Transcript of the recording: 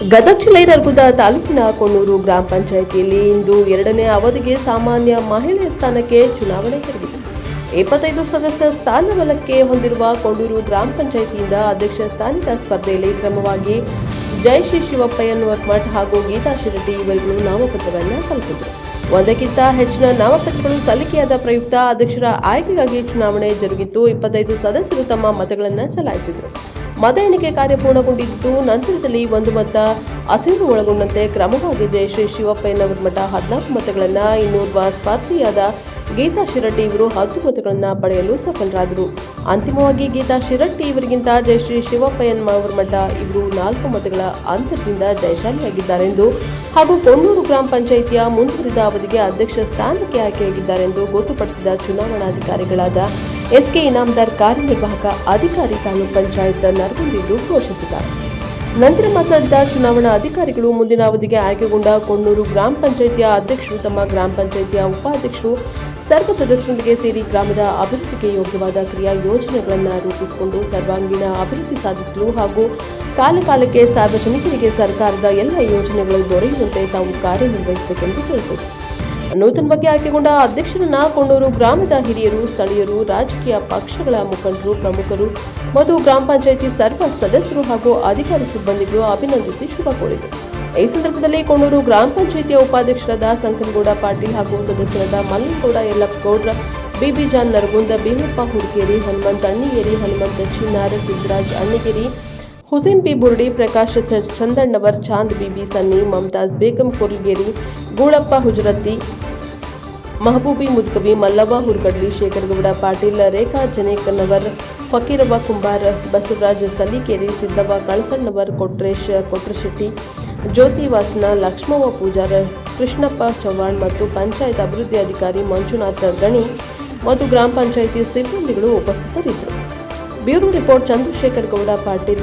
ಗದಗ ಜಿಲ್ಲೆಯ ನರಗುಂದ ತಾಲೂಕಿನ ಕೊಣ್ಣೂರು ಗ್ರಾಮ ಪಂಚಾಯಿತಿಯಲ್ಲಿ ಇಂದು ಎರಡನೇ ಅವಧಿಗೆ ಸಾಮಾನ್ಯ ಮಹಿಳೆಯ ಸ್ಥಾನಕ್ಕೆ ಚುನಾವಣೆ ಜರುಗಿತು ಇಪ್ಪತ್ತೈದು ಸದಸ್ಯ ಸ್ಥಾನ ಬಲಕ್ಕೆ ಹೊಂದಿರುವ ಕೊಂಡೂರು ಗ್ರಾಮ ಪಂಚಾಯಿತಿಯಿಂದ ಅಧ್ಯಕ್ಷ ಸ್ಥಾನಿಕ ಸ್ಪರ್ಧೆಯಲ್ಲಿ ಕ್ರಮವಾಗಿ ಜಯಶ್ರೀ ಶಿವಪ್ಪಯ್ಯನ್ ಮಠ್ ಹಾಗೂ ಗೀತಾ ಶಿರಡ್ಡಿ ಇವರುಗಳು ನಾಮಪತ್ರಗಳನ್ನು ಸಲ್ಲಿಸಿದರು. ಒಂದಕ್ಕಿಂತ ಹೆಚ್ಚಿನ ನಾಮಪತ್ರಗಳು ಸಲ್ಲಿಕೆಯಾದ ಪ್ರಯುಕ್ತ ಅಧ್ಯಕ್ಷರ ಆಯ್ಕೆಗಾಗಿ ಚುನಾವಣೆ ಜರುಗಿತು ಇಪ್ಪತ್ತೈದು ಸದಸ್ಯರು ತಮ್ಮ ಮತಗಳನ್ನು ಚಲಾಯಿಸಿದರು. ಮತ ಎಣಿಕೆ ಕಾರ್ಯ ಪೂರ್ಣಗೊಂಡಿದ್ದು, ನಂತರದಲ್ಲಿ ಒಂದು ಮತ ಅಸಿರು ಒಳಗೊಂಡಂತೆ ಕ್ರಮವಾಗಿ ಜಯಶ್ರೀ ಶಿವಪ್ಪಯ್ಯನವರ ಮಠ ಹದಿನಾಲ್ಕು ಮತಗಳನ್ನು ಇನ್ನೋರ್ವ ಸ್ಪರ್ಧಿಯಾದ ಗೀತಾ ಶಿರಟ್ಟಿ ಇವರು ಹತ್ತು ಮತಗಳನ್ನು ಪಡೆಯಲು ಸಫಲರಾದರು. ಅಂತಿಮವಾಗಿ ಗೀತಾ ಶಿರಟ್ಟಿ ಇವರಿಗಿಂತ ಜಯಶ್ರೀ ಶಿವಪ್ಪಯ್ಯನವರ ಮಠ ಇವರು ನಾಲ್ಕು ಮತಗಳ ಅಂತರದಿಂದ ಜಯಶಾಲಿಯಾಗಿದ್ದಾರೆಂದು ಹಾಗೂ ಕೊಣ್ಣೂರು ಗ್ರಾಮ ಪಂಚಾಯಿತಿಯ ಮುಂದುವರಿದ ಅವಧಿಗೆ ಅಧ್ಯಕ್ಷ ಸ್ಥಾನಕ್ಕೆ ಆಯ್ಕೆಯಾಗಿದ್ದಾರೆಂದು ಗೊತ್ತುಪಡಿಸಿದ ಚುನಾವಣಾಧಿಕಾರಿಗಳಾದ ಎಸ್ಕೆ ಇನಾಮದಾರ್ ಕಾರ್ಯನಿರ್ವಾಹಕ ಅಧಿಕಾರಿ ತಾಲೂಕ್ ಪಂಚಾಯತ್ ನರಗುಂದಿದ್ದು ಘೋಷಿಸಿದ್ದಾರೆ. ನಂತರ ಮಾತನಾಡಿದ ಚುನಾವಣಾ ಅಧಿಕಾರಿಗಳು, ಮುಂದಿನ ಅವಧಿಗೆ ಆಯ್ಕೆಗೊಂಡ ಕೊಣ್ಣೂರು ಗ್ರಾಮ ಪಂಚಾಯಿತಿಯ ಅಧ್ಯಕ್ಷರು ತಮ್ಮ ಗ್ರಾಮ ಪಂಚಾಯಿತಿಯ ಉಪಾಧ್ಯಕ್ಷರು, ಸರ್ವ ಸದಸ್ಯರೊಂದಿಗೆ ಸೇರಿ ಗ್ರಾಮದ ಅಭಿವೃದ್ಧಿಗೆ ಯೋಗ್ಯವಾದ ಕ್ರಿಯಾ ಯೋಜನೆಗಳನ್ನು ರೂಪಿಸಿಕೊಂಡು ಸರ್ವಾಂಗೀಣ ಅಭಿವೃದ್ಧಿ ಸಾಧಿಸಲು ಹಾಗೂ ಕಾಲಕಾಲಕ್ಕೆ ಸಾರ್ವಜನಿಕರಿಗೆ ಸರ್ಕಾರದ ಎಲ್ಲ ಯೋಜನೆಗಳು ದೊರೆಯುವಂತೆ ತಾವು ಕಾರ್ಯನಿರ್ವಹಿಸಬೇಕೆಂದು ತಿಳಿಸಿದರು. ನೂತನವಾಗಿ ಆಯ್ಕೆಗೊಂಡ ಅಧ್ಯಕ್ಷರನ್ನ ಕೊಂಡೂರು ಗ್ರಾಮದ ಹಿರಿಯರು, ಸ್ಥಳೀಯರು, ರಾಜಕೀಯ ಪಕ್ಷಗಳ ಮುಖಂಡರು, ಪ್ರಮುಖರು ಮತ್ತು ಗ್ರಾಮ ಪಂಚಾಯಿತಿ ಸರ್ವ ಸದಸ್ಯರು ಹಾಗೂ ಅಧಿಕಾರಿ ಸಿಬ್ಬಂದಿಗಳು ಅಭಿನಂದಿಸಿ ಶುಭ ಕೋರಿದರು. ಈ ಸಂದರ್ಭದಲ್ಲಿ ಕೊಂಡೂರು ಗ್ರಾಮ ಪಂಚಾಯಿತಿಯ ಉಪಾಧ್ಯಕ್ಷರಾದ ಸಂಕನಗೌಡ ಪಾಟೀಲ್ ಹಾಗೂ ಸದಸ್ಯರಾದ ಮಲ್ಲಿಗೌಡ ಯಲ್ಲಪ್ಪಗೌಡ್ರ, ಬಿಬಿ ಜಾನ್ ನರಗುಂದ, ಭೀಮಪ್ಪ ಹುಡುಗೇರಿ, ಹನುಮಂತ ಅಣ್ಣಿಗೇರಿ, ಹನುಮಂತ ಚಿನ್ನಾರ ಸಿದ್ದರಾಜ್ ಅಣ್ಣಿಗೇರಿ, ಹುಸೇನ್ ಬಿ ಬುರ್ಡಿ, ಪ್ರಕಾಶ್ ಚಂದಣ್ಣವರ್, ಚಾಂದ್ ಬಿಬಿ ಸನ್ನಿ, ಮಮತಾಜ್ ಬೇಗಂ, ಕೊರ್ಲ್ಗೇರಿ ಗೂಳಪ್ಪ ಹುಜರತ್ತಿ, ಮಹಬೂಬಿ ಮುದ್ಕವಿ, ಮಲ್ಲವ್ವ ಹುರ್ಗಡ್ಲಿ, ಶೇಖರಗೌಡ ಪಾಟೀಲ್, ರೇಖಾ ಜನೇಕನ್ನವರ್ ಫಕೀರವ್ವ ಕುಂಬಾರ್, ಬಸವರಾಜ್ ಸಲಿಕೇರಿ ಸಿದ್ದವ್ವ ಕಳಸಣ್ಣವರ್, ಕೊಟ್ರೇಶ್, ಕೊಟ್ರಶೆಟ್ಟಿ, ಜ್ಯೋತಿ ವಾಸನ, ಲಕ್ಷ್ಮವ್ವ ಪೂಜಾರ್, ಕೃಷ್ಣಪ್ಪ ಚವ್ಹಾಣ್ ಮತ್ತು ಪಂಚಾಯತ್ ಅಭಿವೃದ್ಧಿ ಅಧಿಕಾರಿ ಮಂಜುನಾಥ ಗಣಿ ಮತ್ತು ಗ್ರಾಮ ಪಂಚಾಯಿತಿ ಸಿಬ್ಬಂದಿಗಳು ಉಪಸ್ಥಿತರಿದ್ದರು. Bureau report Chandrashekhar Gowda Patil.